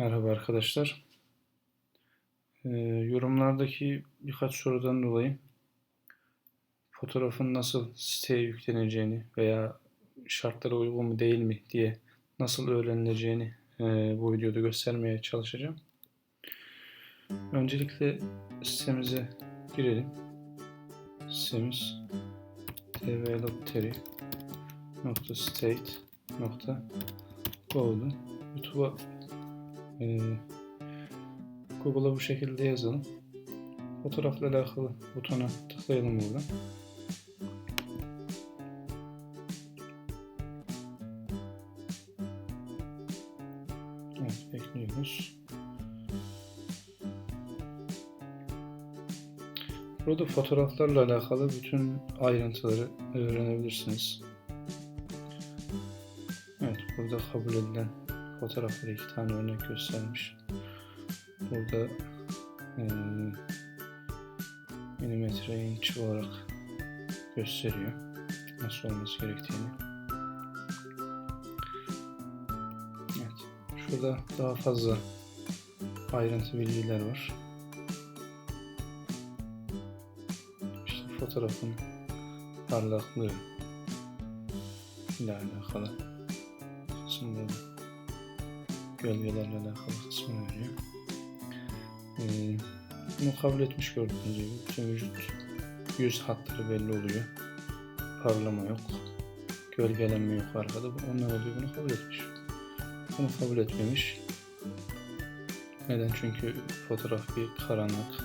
Merhaba arkadaşlar. Ee, yorumlardaki birkaç sorudan dolayı fotoğrafın nasıl siteye yükleneceğini veya şartlara uygun mu değil mi diye nasıl öğrenileceğini e, bu videoda göstermeye çalışacağım. Öncelikle sitemize girelim. Sitemiz tvlottery.state.go'du. YouTube'a ee, Google'a bu şekilde yazalım. Fotoğrafla alakalı butona tıklayalım buradan. Evet, bekliyoruz. Burada fotoğraflarla alakalı bütün ayrıntıları öğrenebilirsiniz. Evet, burada kabul edilen fotoğrafları iki tane örnek göstermiş. Burada e, milimetre inç olarak gösteriyor nasıl olması gerektiğini. Evet, şurada daha fazla ayrıntı bilgiler var. İşte fotoğrafın parlaklığı ile alakalı kısımları gölgelerle alakalı kısmını veriyor. Ee, bunu kabul etmiş gördüğünüz gibi. Bütün vücut yüz hatları belli oluyor. Parlama yok. Gölgelenme yok arkada. Ondan dolayı bunu kabul etmiş. Bunu kabul etmemiş. Neden? Çünkü fotoğraf bir karanlık.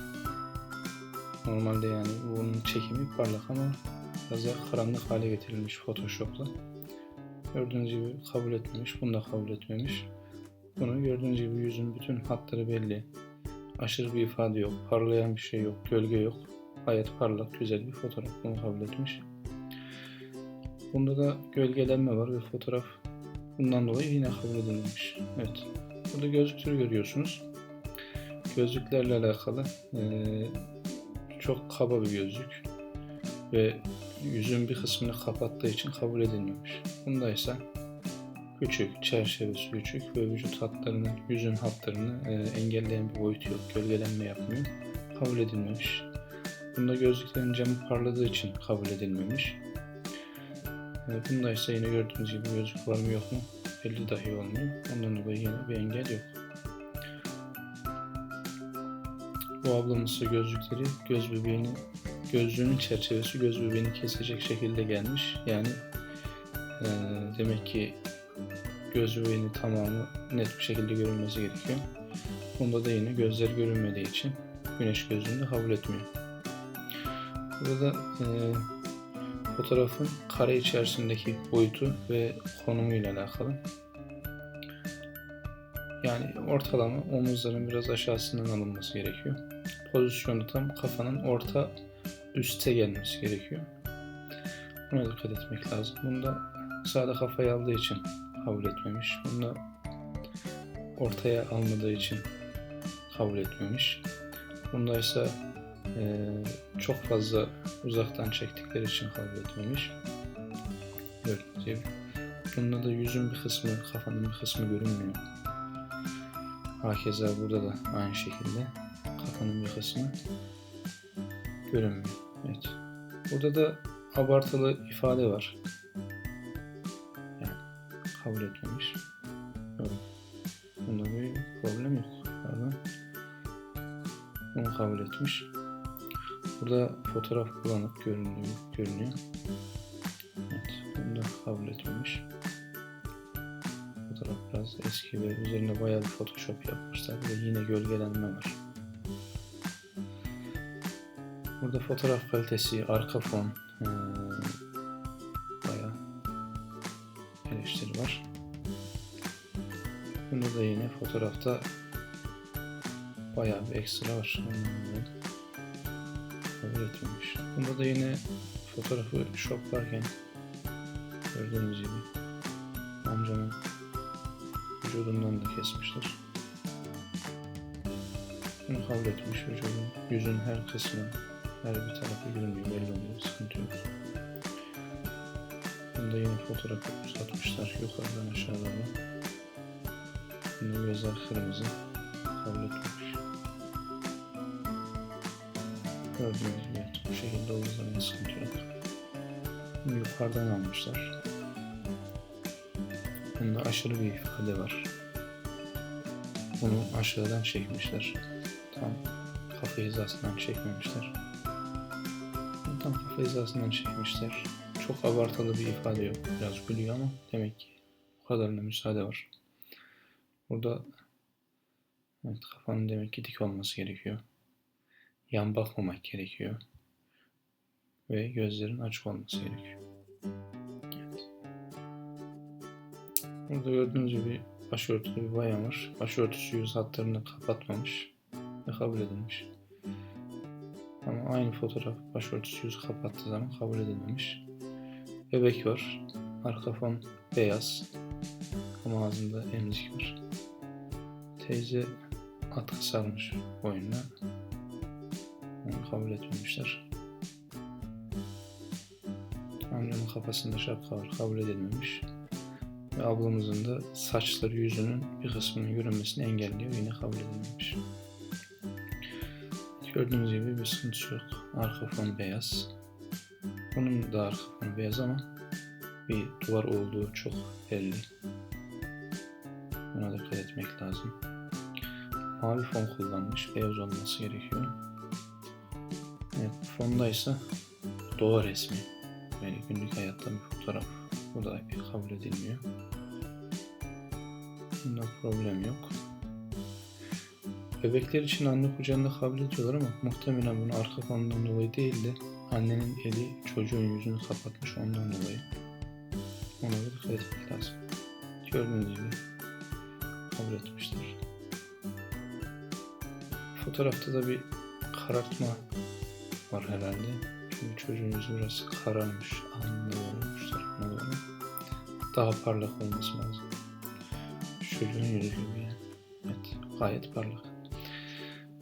Normalde yani bunun çekimi parlak ama biraz daha karanlık hale getirilmiş Photoshop'la. Gördüğünüz gibi kabul etmemiş. Bunu da kabul etmemiş. Bunu gördüğünüz gibi yüzün bütün hatları belli. Aşırı bir ifade yok. Parlayan bir şey yok. Gölge yok. Gayet parlak, güzel bir fotoğraf. Bunu kabul etmiş. Bunda da gölgelenme var ve fotoğraf bundan dolayı yine kabul edilmemiş. Evet. Burada gözlükleri görüyorsunuz. Gözlüklerle alakalı ee, çok kaba bir gözlük ve yüzün bir kısmını kapattığı için kabul edilmemiş. Bunda ise küçük, çerçevesi küçük ve vücut hatlarını, yüzün hatlarını e, engelleyen bir boyutu yok. Gölgelenme yapmıyor. Kabul edilmemiş. Bunda gözlüklerin camı parladığı için kabul edilmemiş. E, bunda ise yine gördüğünüz gibi gözlük var mı yok mu belli dahi olmuyor. Ondan dolayı yine bir engel yok. Bu ablamın ise gözlükleri göz bebeğini gözlüğünün çerçevesi göz bebeğini kesecek şekilde gelmiş. Yani e, demek ki göz bebeğinin tamamı net bir şekilde görünmesi gerekiyor. Bunda da yine gözler görünmediği için güneş gözlüğünü de kabul etmiyor. Burada e, fotoğrafın kare içerisindeki boyutu ve konumu ile alakalı. Yani ortalama omuzların biraz aşağısından alınması gerekiyor. Pozisyonu tam kafanın orta üste gelmesi gerekiyor. Buna dikkat etmek lazım. Bunda sağda kafayı aldığı için kabul etmemiş. Bunda ortaya almadığı için kabul etmemiş. Bunda ise e, çok fazla uzaktan çektikleri için kabul etmemiş. Gördüğünüz. Bunda da yüzün bir kısmı, kafanın bir kısmı görünmüyor. Hakeza burada da aynı şekilde kafanın bir kısmı görünmüyor. Evet. Burada da abartılı ifade var. Kabul etmemiş. Bunda bir problem yok. Pardon. Bunu kabul etmiş. Burada fotoğraf kullanıp görünüyor. görünüyor. Evet. Bunu da kabul etmemiş. Fotoğraf biraz eski ve üzerine bayağı bir photoshop yapmışlar ve yine gölgelenme var. Burada fotoğraf kalitesi, arka fon ee, eleştiri var. Bunda da yine fotoğrafta bayağı bir ekstra var. Kabul etmemiş. Bunda da yine fotoğrafı şoklarken gördüğünüz gibi amcamın vücudundan da kesmişler. Bunu kabul etmiş vücudun, yüzün her kısmı her bir tarafı görünmüyor belli oluyor sıkıntı yok. Bunda yine fotoğrafı uzatmışlar yukarıdan aşağıdan. Bunda gözler kırmızı. Kabul etmemiş. Gördüğünüz gibi bu şekilde olduğu sıkıntı yok. Yukarıdan almışlar. Bunda aşırı bir ifade var. Bunu aşağıdan çekmişler. Tam kafa hizasından çekmemişler. Tam kafa hizasından çekmişler. Çok abartılı bir ifade yok. Biraz gülüyor ama demek ki o kadarına müsaade var. Burada evet, kafanın demek ki dik olması gerekiyor. Yan bakmamak gerekiyor. Ve gözlerin açık olması gerekiyor. Burada gördüğünüz gibi başörtülü bir bayan var. Başörtüsü yüz hatlarını kapatmamış ve kabul edilmiş. Ama aynı fotoğraf başörtüsü yüzü kapattığı zaman kabul edilmemiş. Bebek var. Arka fon beyaz. Ama ağzında emzik var. Teyze atkı sarmış boynuna. Onu kabul etmemişler. Amcanın kafasında şapka var. Kabul edilmemiş. Ve ablamızın da saçları yüzünün bir kısmının görünmesini engelliyor. Yine kabul edilmemiş. Gördüğünüz gibi bir sıkıntı yok. Arka fon beyaz. Bunun da arka fonu beyaz ama bir duvar olduğu çok belli. Buna dikkat etmek lazım. Mavi fon kullanmış. Beyaz olması gerekiyor. Evet, fondaysa doğa resmi. Yani günlük hayatta bir fotoğraf. Bu da kabul edilmiyor. Bunda problem yok. Bebekler için anne kucağında kabul ediyorlar ama muhtemelen bunu arka fondan dolayı değil de annenin eli çocuğun yüzünü kapatmış ondan dolayı. Ona da dikkat etmek lazım. Gördüğünüz gibi kabul etmişler. Fotoğrafta da bir karartma var herhalde. Çünkü çocuğun yüzü biraz kararmış. Doğru, uç tarafına doğru. Daha parlak olması lazım. Çocuğun yüzü gibi. Evet, gayet parlak.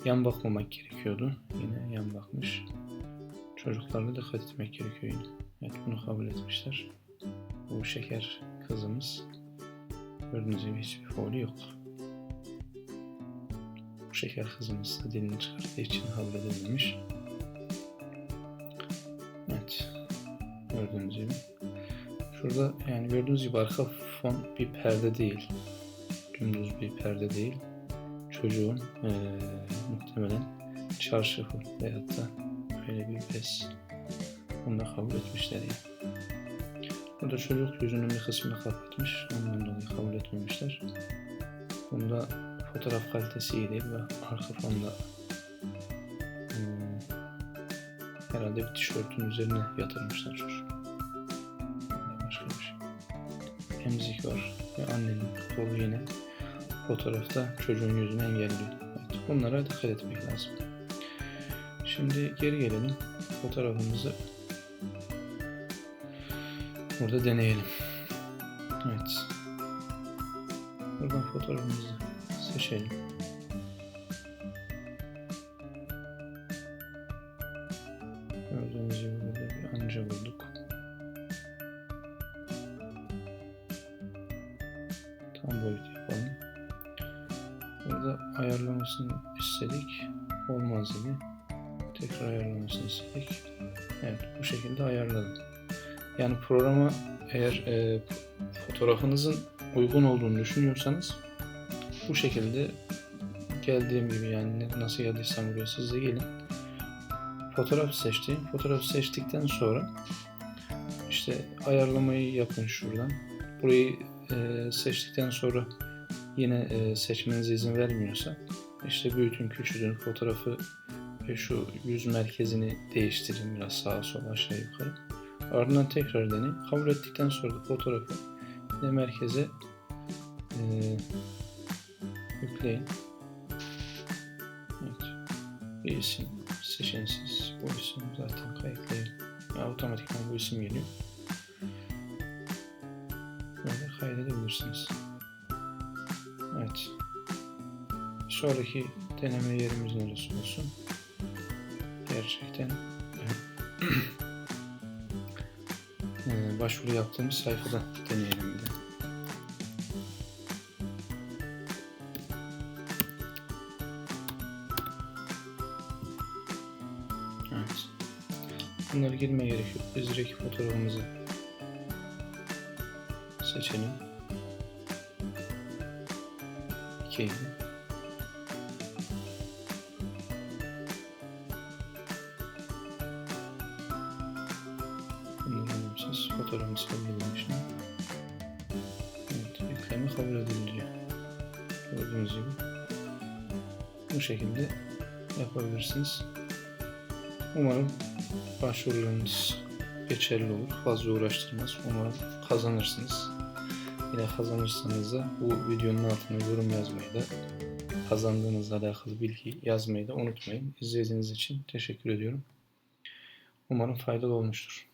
Yan bakmamak gerekiyordu. Yine yan bakmış. Çocuklarla dikkat etmek gerekiyor yine. Evet, bunu kabul etmişler. Bu şeker kızımız. Gördüğünüz gibi hiçbir foali yok. Bu şeker kızımız da dilini çıkarttığı için kabul edilmemiş. Evet. Gördüğünüz gibi. Şurada yani gördüğünüz gibi arka fon bir perde değil. Dümdüz bir perde değil. Çocuğun eee, muhtemelen çarşafı veyahut da böyle bir bez. Bunu da kabul etmişler yani. Burada çocuk yüzünün bir kısmını kapatmış. Ondan dolayı kabul etmemişler. Bunda fotoğraf kalitesi iyi değil ve arka fonda hmm, herhalde bir tişörtün üzerine yatırmışlar çocuğu. Başka bir şey. Emzik var ve annenin kolu yine fotoğrafta çocuğun yüzünü engelliyor. Evet, bunlara dikkat etmek lazım. Şimdi geri gelelim. Fotoğrafımızı burada deneyelim. Evet. Buradan fotoğrafımızı seçelim. Ayarlamasını istedik. Olmaz dedi. Tekrar ayarlamasını istedik. Evet bu şekilde ayarladım. Yani programa eğer e, fotoğrafınızın uygun olduğunu düşünüyorsanız bu şekilde geldiğim gibi yani nasıl geldiysem buraya siz de gelin. Fotoğraf seçtim. Fotoğrafı seçtikten sonra işte ayarlamayı yapın şuradan. Burayı e, seçtikten sonra yine e, seçmenize izin vermiyorsa işte büyütün küçültün fotoğrafı ve şu yüz merkezini değiştirin biraz sağa sola aşağı yukarı. Ardından tekrar deneyin. Kabul ettikten sonra da fotoğrafı yine merkeze e, yükleyin. Evet. Bir isim seçin siz. Bu isim zaten kayıtlayın. Ya, otomatikman bu isim geliyor. Böyle kaydedebilirsiniz. Evet. Sonraki deneme yerimiz neresi olsun? Gerçekten ee, başvuru yaptığımız sayfada deneyelim bir de. Evet. Bunları girmeye gerek yok. Biz direkt fotoğrafımızı seçelim. İki. Bunları önemsiz. Fotoğrafımız kabul edilmiş mi? Evet, yükleme kabul edildi. Gördüğünüz gibi. Bu şekilde yapabilirsiniz. Umarım başvurularınız geçerli olur. Fazla uğraştırmaz. Umarım kazanırsınız. Yine kazanırsanız da bu videonun altına yorum yazmayı da kazandığınızla alakalı bilgi yazmayı da unutmayın. İzlediğiniz için teşekkür ediyorum. Umarım faydalı olmuştur.